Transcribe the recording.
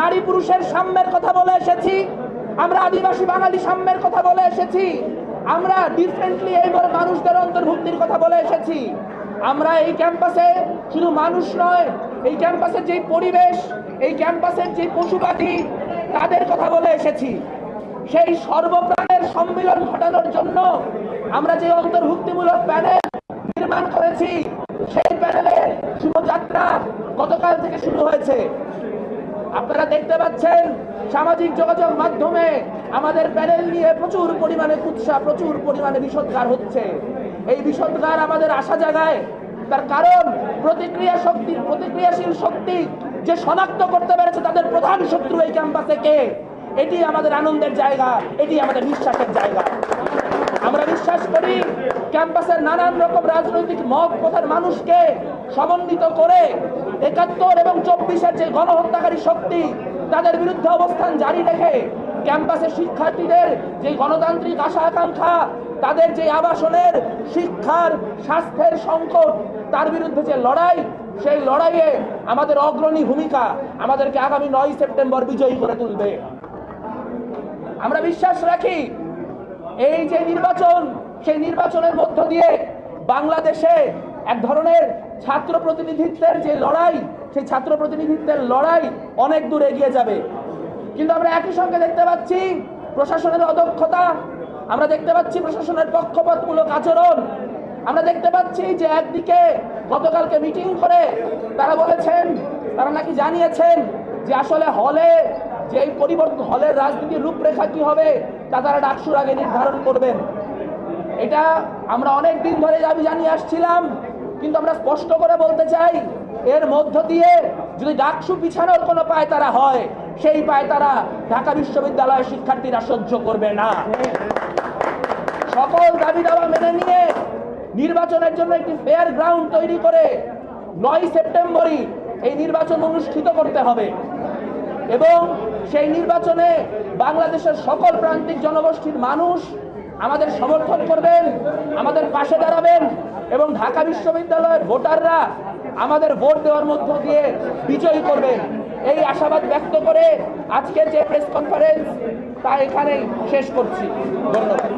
নারী পুরুষের সাম্যের কথা বলে এসেছি, আমরা আদিবাসী বাঙালি সাম্যের কথা বলে এসেছি, আমরা ডিফারেন্টলি এই মানুষদের অন্তর্ভুক্তির কথা বলে এসেছি। আমরা এই ক্যাম্পাসে শুধু মানুষ নয়, এই ক্যাম্পাসের যে পরিবেশ, এই ক্যাম্পাসের যে পশু পাখি, তাদের কথা বলে এসেছি। সেই সর্বপ্রাণের সম্মিলন ঘটানোর জন্য আমরা যে অন্তর্ভুক্তিমূলক প্যানেল নির্মাণ করেছি, সেই প্যানেলের শুভযাত্রা গতকাল থেকে শুরু হয়েছে। আপনারা দেখতে পাচ্ছেন সামাজিক যোগাযোগ মাধ্যমে আমাদের প্যানেল নিয়ে প্রচুর পরিমাণে উৎসাহ প্রচুর পরিমাণে বিষদগার হচ্ছে। এই বিষদগার আমাদের আশা জাগায়। তার কারণ, প্রতিক্রিয়া শক্তি, প্রতিক্রিয়াশীল শক্তি যে শনাক্ত করতে পেরেছে তাদের প্রধান শত্রু এই ক্যাম্পাসে কে? এটি আমাদের আনন্দের জায়গা, এটি আমাদের বিশ্বাসের জায়গা। আমরা বিশ্বাস করি ক্যাম্পাসের নানান রকম রাজনৈতিক মত পথের মানুষকে সমন্বিত করে একাত্তর এবং চব্বিশের যে গণহত্যাকারী শক্তি, তাদের বিরুদ্ধে অবস্থান জারি রেখে ক্যাম্পাসের শিক্ষার্থীদের যে গণতান্ত্রিক আশা আকাঙ্ক্ষা, তাদের যে আবাসনের শিক্ষার স্বাস্থ্যের সংকট, তার বিরুদ্ধে যে লড়াই, সেই লড়াইয়ে আমাদের অগ্রণী ভূমিকা আমাদেরকে আগামী নয় সেপ্টেম্বর বিজয়ী করে তুলবে। আমরা বিশ্বাস রাখি, এই যে নির্বাচন, সেই নির্বাচনের মধ্য দিয়ে বাংলাদেশে এক ধরনের ছাত্র প্রতিনিধিত্বের যে লড়াই, সেই ছাত্র প্রতিনিধিত্বের লড়াই অনেক দূর এগিয়ে যাবে। কিন্তু আমরা একই সঙ্গে দেখতে পাচ্ছি প্রশাসনের অদক্ষতা, আমরা দেখতে পাচ্ছি প্রশাসনের পক্ষপাতমূলক আচরণ। আমরা দেখতে পাচ্ছি যে একদিকে গতকালকে মিটিং করে তারা বলেছেন, তারা নাকি জানিয়েছেন যে আসলে হলে যে এই পরিবর্তন হলের রাজনীতির রূপরেখা কি হবে, তা তারা ডাকসুর আগে নির্ধারণ করবেন। এটা আমরা অনেক দিন ধরে দাবি জানিয়ে আসছিলাম কিন্তু আমরা স্পষ্ট করে বলতে চাই, এর মধ্য দিয়ে যদি ডাকসু পিছানোর কোনো পায় তারা হয়, সেই পায় তারা ঢাকা বিশ্ববিদ্যালয়ের শিক্ষার্থীরা সহ্য করবে না। সকল দাবি দাওয়া মেনে নিয়ে নির্বাচনের জন্য একটি ফেয়ার গ্রাউন্ড তৈরি করে নয় সেপ্টেম্বরই এই নির্বাচন অনুষ্ঠিত করতে হবে। এবং সেই নির্বাচনে বাংলাদেশের সকল প্রান্তিক জনগোষ্ঠীর মানুষ আমাদের সমর্থন করবেন, আমাদের পাশে দাঁড়াবেন এবং ঢাকা বিশ্ববিদ্যালয়ের ভোটাররা আমাদের ভোট দেওয়ার মধ্য দিয়ে বিজয়ী করবেন এই আশাবাদ ব্যক্ত করে আজকের যে প্রেস কনফারেন্স, তা এখানেই শেষ করছি। ধন্যবাদ।